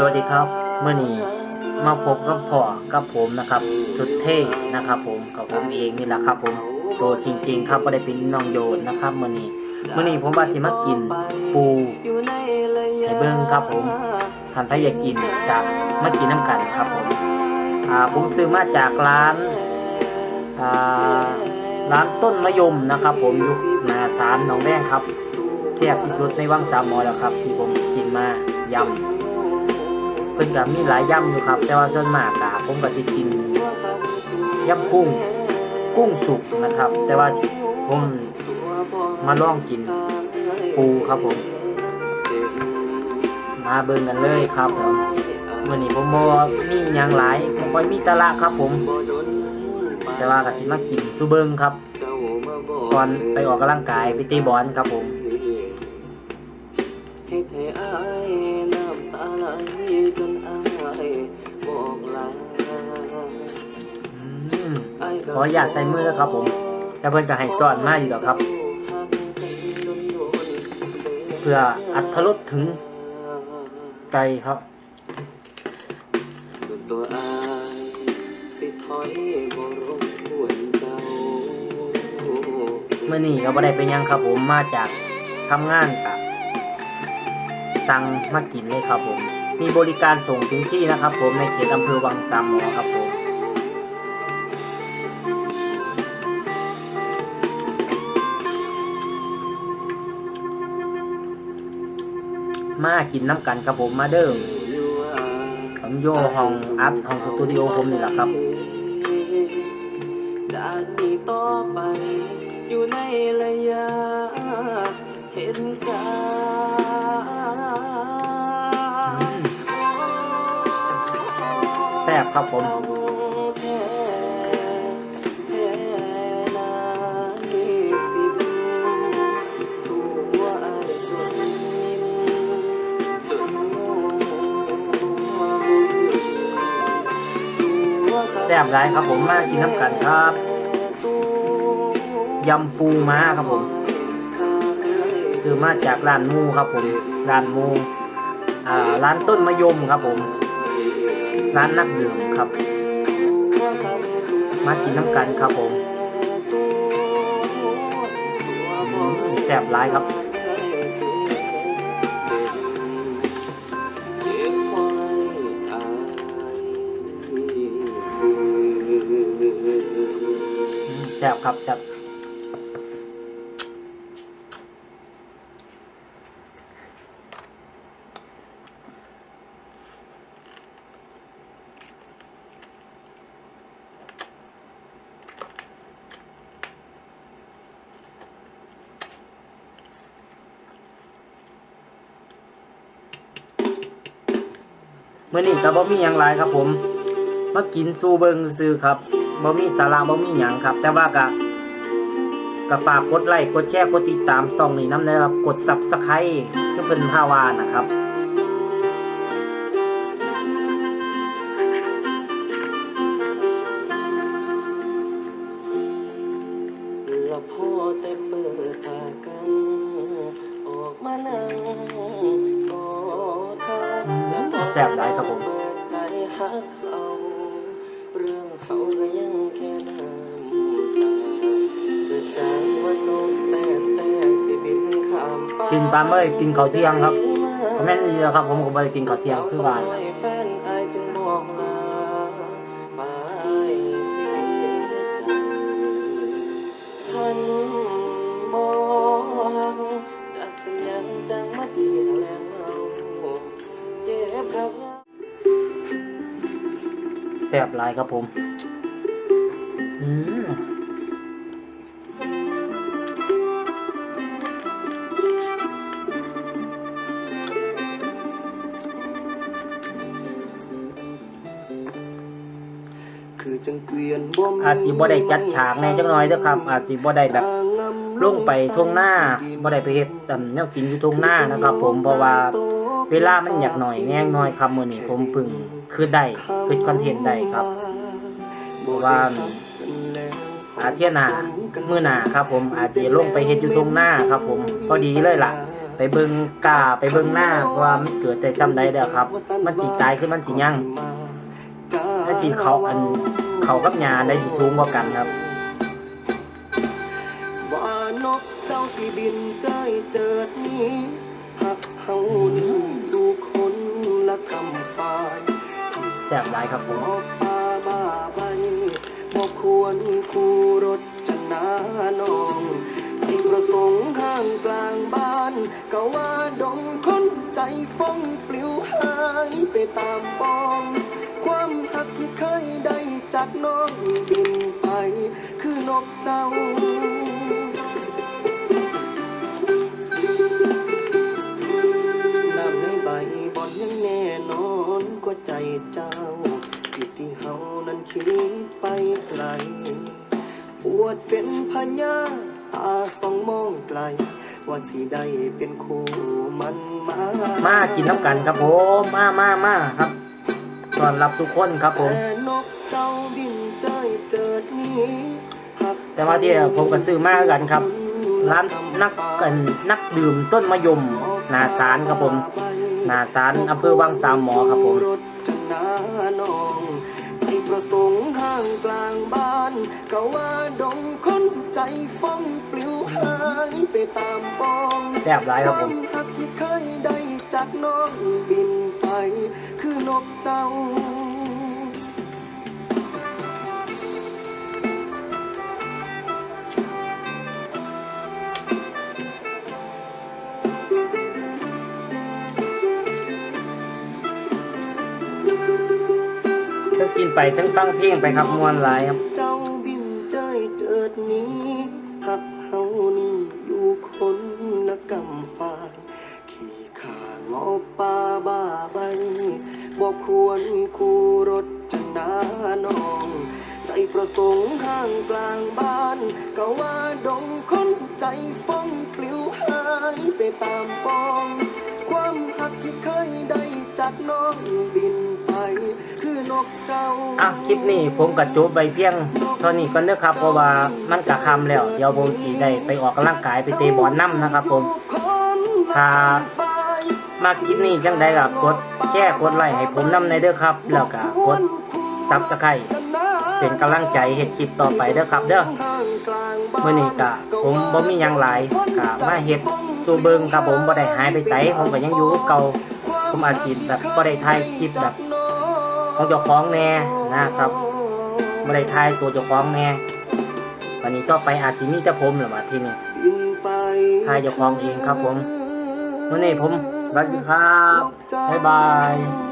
สวัสดีครับเมื่อนี้มาพบกับพ่อกับผมนะครับ สุดเท่นะครับผมกับผมเองนี่แหละครับ ผมโดจริง ๆ ครับก็ได้เป็นน้องโยนนะครับเมื่อนี้เมื่อนี้ผมว่าสิมากินปูให้เบิ้งครับผมท่านถ้าอยากกินกับมากินน้ำกันครับผมอ่าผมซื้อมาจากร้านอ่าร้านต้นมะยมนะครับ ผมอยู่นาสารหนองแดงครับเสียบที่สุดในวังสามหมอแล้วครับ ที่ผมกินมายำ พิ่นก็มีหลายย่ำอยู่ครับ แต่ว่าส่วนมากอะผมก็สิกินย่ำกุ้งกุ้งสุกนะครับ แต่ว่าผมมาลองกินปูครับผม มาเบิ่งกันเลยครับผมมื้อนี้ผมบ่มีหยังหลายผมบ่มีสาระครับผม แต่ว่าก็สิมากินซูเบิงครับก่อนไปออกกำลังกายไปตีบอลครับผม ขออยากใส่มือครับผมแต่เพิ่นก็ให้สอนมาอยู่ดอกครับ เพื่ออัธรสถึงใจครับตัวอายสิถอยบ่รบกวนเจ้าเมื่อนี้ก็บ่ได้ไปยังครับผมมาจากทำงานกับสั่งมากินเลยครับผม มีบริการส่งถึงที่นะครับผมในเขตอำเภอวังสามหมอครับผม มากินน้ำกันครับผมมาเด้ออยู่ว่าผมโยห้องอัดห้องสตูดิโอผมนี่แหละครับจากนี้ต่อไปอยู่ในระยะเห็นกันอืมแซ่บครับผม แซ่บหลายครับผมมากินน้ำกันครับยำปูม้าครับผมซื้อมาจากร้านมูครับผมร้านมูอ่าร้านต้นมะยมครับผม ร้านนักดื่มครับ มากินน้ำกันครับผมอืมแซ่บหลายครับ แซ่บครับแซ่บเมื่อนี้ก็บ่มีหยังหลายครับผม มากินซูเบิงซื้อครับ บ่มีสาระบ่มีหยังครับ แต่ว่าก็ก็ฝากกดไลค์กดแชร์กดติดตามช่องนี้นำนะครับกด Subscribe คือเพิ่นพาวานะครับแล้วพอแต่เปิดตากัน ออกมานั่งกอดเขาอืมแล้วพอแซ่บหลายครับผมเปิดใจหักเขา เรื่องเขาก็ยังแค่น้ำตาแต่ใจว่าโตแต่แต่สิบินข้ามกินปลาเมื่อยกินข้าวเที่ยงครับก็แม่นดีแล้วครับผมก็บ่ได้กินข้าวเที่ยงคือว่า แฟนอายจึง แซ่บหลายครับผมอืมคือจังเกวียนบ่มีอาจสิบ่ได้จัดฉากแหน่จักหน่อยเด้อครับ อาจสิบ่ได้แบบลงไปทุ่งหน้าบ่ได้ไปเฮ็ดตำแนวกินอยู่ทุ่งหน้านะครับ ผมเพราะว่า เวลามันอยากหน่อยแน่น้อยครับมื้อนี้ผมพิ่งคือได้คือคอนเทนต์ได้ครับเพราะว่าอาเทียหน้ามื้อหน้าครับ ผมอาจจะลงไปเฮ็ดอยู่ทุ่งหน้าครับ ผมพอดีเลยล่ะ ไปเบิ่งกาไปเบิ่งหน้าว่ามันเกิดแต่ซ้ำใดเด้อครับ มันสิตายขึ้นมันสิยั่งถ้าสิเขาอันเขากับหญ้าได้สิสูงกว่ากันครับว่านกเจ้าที่บินใจเจิดนี้ หักเฮานี่ดูคนละคำฝ่ายแซ่บหลายครับผบม อกป่าบ้าใบบอกควรคู่รถชนะน้องให้ประสงค์ข้างกลางบ้าน ก็ว่าดงคนใจฟ้องปลิวหายไปตามปอง ความหักที่เคยได้จากน้องบินไป คือนกเจ้า ที่ที่เฮานั้นคิดไปไกล ปวดเป็นพญาตาสองมองไกล ว่าสิได้เป็นคู่มันมามา มากินน้ำกันครับผมมามามาครับต้อนรับทุกคนครับผม แต่นกเจ้าบินใจเจิดนี้หักแต่ว่าที่ผมก็ซื้อมาคือกันครับ ร้านนักกันนักดื่มต้นมะยมหนาสารครับผมหนาสารอำเภอวังสามหมอครับผม รถชนะ น้องให้ประสงค์ห้างกลางบ้านก็ว่าดงคนใจฟ้องปลิวหายไปตามปองแซ่บหลายครับผมวามหักที่เคยได้จากน้องบินไป คือนกเจ้า ทั้งกินไปทั้งฟังเพลงไปครับมวนหลายครับ เจ้าบินใจเจิดนี้หักเฮานี่อยู่คนละกำฝ่ายขี่ขางอป่าบ้าใบบอกควรคู่รถชนะน้องใจประสงค์ข้างกลางบ้านก็ว่าดงคนใจฟ้องปลิวหายไปตามปอง ความหักที่เคยได้จากน้องบิน อะคลิปนี้ผมก็จบไปเพียงเท่านี้ก่อนเด้อครับเพราะว่ามันก็ค่ำแล้ว เดี๋ยวผมสิได้ไปออกกำลังกายไปเตะบอลนํนะครับ ผมถ้ามาคลิปนี้จังใดก็กดแชร์กดไลค์ให้ผมนํในเด้อครับ แล้วก็กด Subscribe เป็นกำลังใจเฮ็ดคลิปต่อไปเด้อครับ เด้อมื้อนี้ก็ผมบ่มียังหลายก็มาเฮ็ดสูเบิงครับผมบ่ได้หายไปไสผมก็ยังอยู่เก่าผมอาจสิแบบบ่ได้ถ่ายคลิปแบบ ของเจ้าของแน่นะครับไม่ได้ทายตัวเจ้าของแน่วันนี้ก็ไปอาจสิมีแต่ผมหรือมาที่นี่ทายเจ้าของเองครับผมวันนี้ผมสวัสดีครับบ๊ายบาย